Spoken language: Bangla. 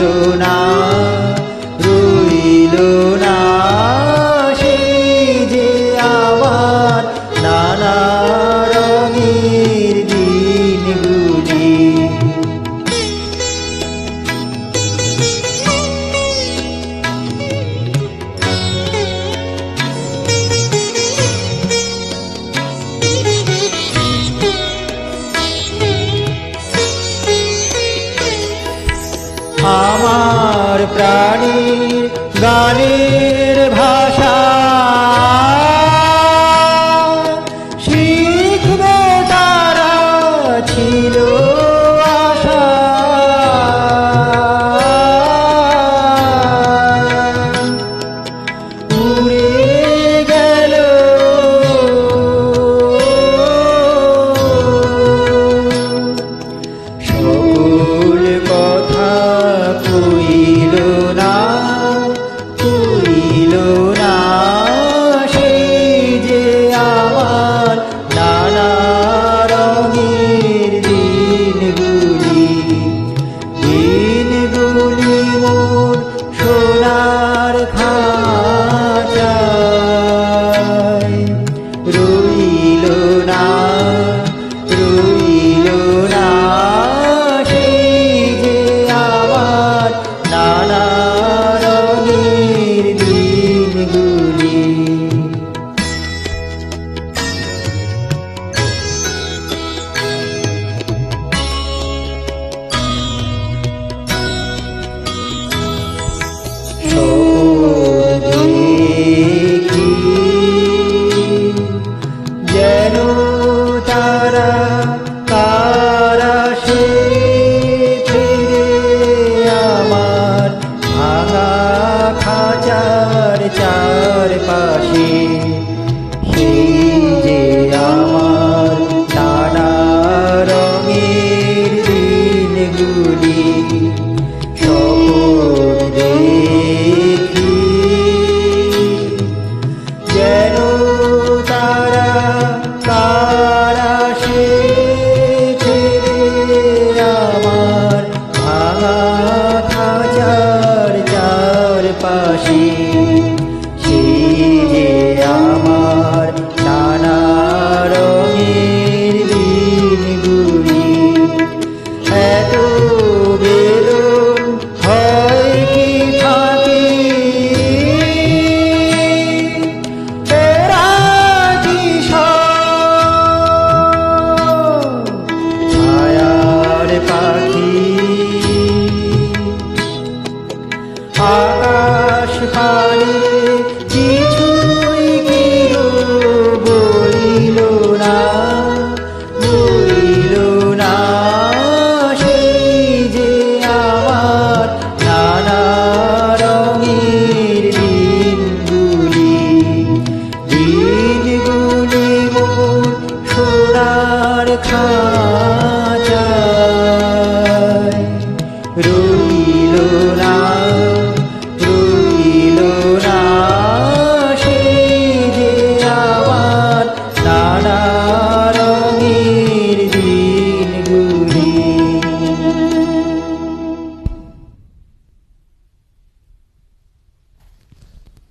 you আমার প্রাণীর গানের ভাষা। চার পাশে। সেই যে আমার নানা রঙের দিনগুলি ভালোবাসি। সে যে আমার নানা রঙের দিনগুলি। এত বেদন হয় কি থাকে? পাখি। 啊。পারে কিছুই কেউ বলিল না বলিল না, সেই যে আমার নানা রঙের দিনগুলি দিনগুলি মোর সোনার খাঁচায়, রইল না।